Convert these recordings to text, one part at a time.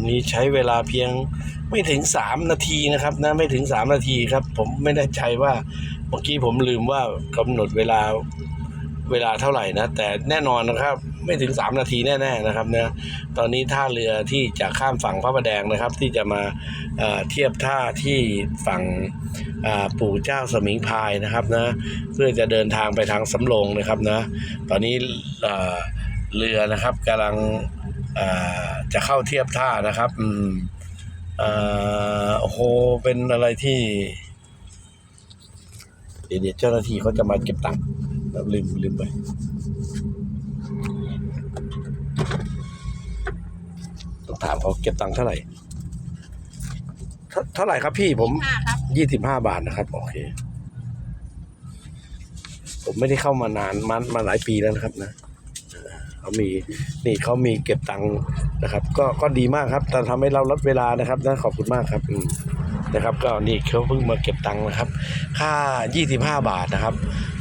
วันนี้ใช้เวลาเพียงไม่ถึงสามนาทีนะครับนะไม่ถึงสามนาทีครับ ผมไม่แน่ใจว่าเมื่อกี้ผมลืมว่ากำหนดเวลาเวลาเท่าไหร่นะ แต่แน่นอนนะครับ ไม่ถึงสามนาทีแน่ๆนะครับนะตอนนี้ท่าเรือที่จะข้ามฝั่งพระประแดงนะครับ ที่จะมาเเทียบท่าที่ฝั่งปู่เจ้าสมิงพายนะครับนะเพื่อจะเดินทางไปทางสำโรงนะครับนะตอนนี้เเรือนะครับกำลัง จะเข้าเทียบท่านะครับอืมเอ่อโอ้โหเป็นอะไรที่เดี๋ยวเดี๋ยวเจ้าหน้าที่เขาจะมาเก็บตังค์แบบลืมลืมไปต้องถามเขาเก็บตังค์เท่าไหร่ เท่าเท่าไหร่ครับพี่ผมห้าครับยี่สิบห้าบาทนะครับ โอเค ผมไม่ได้เข้ามานานมามาหลายปีแล้วนะครับนะ เขามีนี่เขามีเก็บตังค์นะครับ ก็ก็ดีมากครับแต่ทำให้เราลดเวลานะครับนะขอบคุณมากครับนะครับ ก็นี่เขาเพิ่งมาเก็บตังค์นะครับ ค่า 25 บาทนะครับ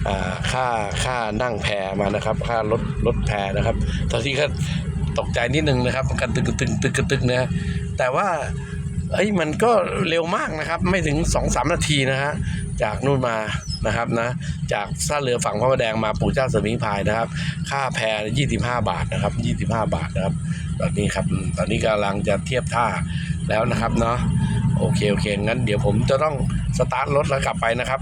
อ่าค่าค่านั่งแพมานะครับ ค่ารถรถแพนะครับตอนที่ก็ตกใจนิดนึงนะครับกันตึกตึงตึกกระตึกนะแต่ว่าเอ้ยมันก็เร็วมากนะครับ ไม่ถึงสองสามนาทีนะฮะจากนู่นมา นะครับนะจากท่าเรือฝั่งพระประแดงมาปู่เจ้าสมิงพายนะครับ ค่าแพยี่สิบห้าบาทนะครับยี่สิบห้าบาทนะครับ ตอนนี้ครับตอนนี้กำลังจะเทียบท่าแล้วนะครับเนาะโอเคโอเคงั้นเดี๋ยวผมจะต้องสตาร์ทรถแล้วกลับไปนะครับ